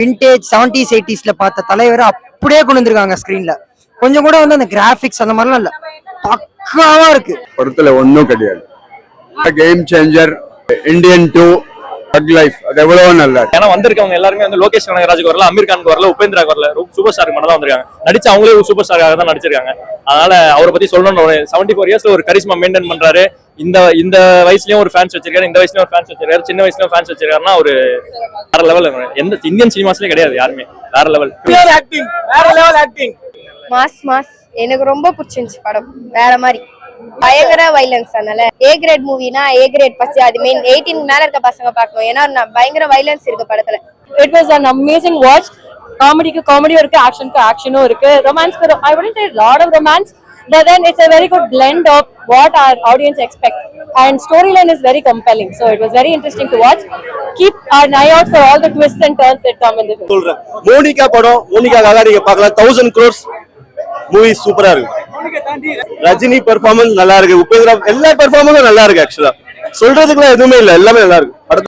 Vintage seventies எயிட்டிஸ்ல பார்த்த தலைவரை அப்படியே கொண்டு வந்திருக்காங்க ஸ்கிரீன்ல கொஞ்சம் கூட வந்து அந்த கிராஃபிக்ஸ் அந்த மாதிரிலாம் இல்ல. பக்காவா இருக்கு. படத்துல ஒன்றும் கிடையாது. Game changer Indian two bug life அது எவ்வளவோ நல்லா இருக்கு. ஏன்னா வந்திருக்கவங்க எல்லாருமே வந்து லோகேஷ் கனகராஜுக்கு வரல அமீர் கானுக்கு வரல உபேந்திராக்கு வரல சூப்பர் ஸ்டாருக்கு மட்டும் தான் வந்திருக்காங்க. நடிச்சு அவங்களே ஒரு சூப்பர் ஸ்டாராக தான் நடிச்சிருக்காங்க. அதனால அவரை பத்தி சொல்லணும்னு ஒரு செவன்டி ஃபோர் இயர்ஸ்ல ஒரு கரிஸ்மா மெயின்டைன் பண்றாரு. இந்த இந்த வயசுலயும் ஒரு ஃபேன்ஸ் வச்சிருக்காரு இந்த வயசுலயும் ஒரு ஃபேன்ஸ் வச்சிருக்காரு சின்ன வயசுலயும் ஃபேன்ஸ் வச்சிருக்காருன்னா ஒரு வேற லெவல் எந்த இந்தியன் சினிமாஸ்லயே கிடையாது யாருமே. வேற லெவல் மாஸ் மாஸ். எனக்கு ரொம்ப பிடிச்சிருந்துச்சு படம். வேற மாதிரி. பயங்கர வைலன்ஸ் அதனால. ஏ கிரேட் மூவினா ஏ கிரேட் ஃபர்ஸ்ட் அது மெயின் எயிட்டீன் மேல இருக்க பசங்க பார்க்கணும். ஏன்னா பயங்கர வைலன்ஸ் இருக்கு படத்துல. It was an amazing watch காமெடிக்கு காமெடியும் இருக்கு ஆக்ஷனுக்கு ஆக்ஷனும் இருக்கு. ரொமான்ஸ்க்கு I wouldn't say lot of romance. But then it's a very good blend of what our audience expect and storyline is very compelling so it was very interesting to watch keep an eye out for all the twists and turns that come in the film சொல்றேன் Monica படம் மோனிகாக்காக நீங்க பார்க்கலாம் thousand crores movie சூப்பரா இருக்கு Rajini performance நல்லா இருக்கு உபேந்திரா எல்லா பெர்ஃபார்மன்ஸும் நல்லா இருக்கு ஆக்சுவலா சொல்றதுக்குலாம் எதுவுமே இல்லை எல்லாமே நல்லா இருக்கு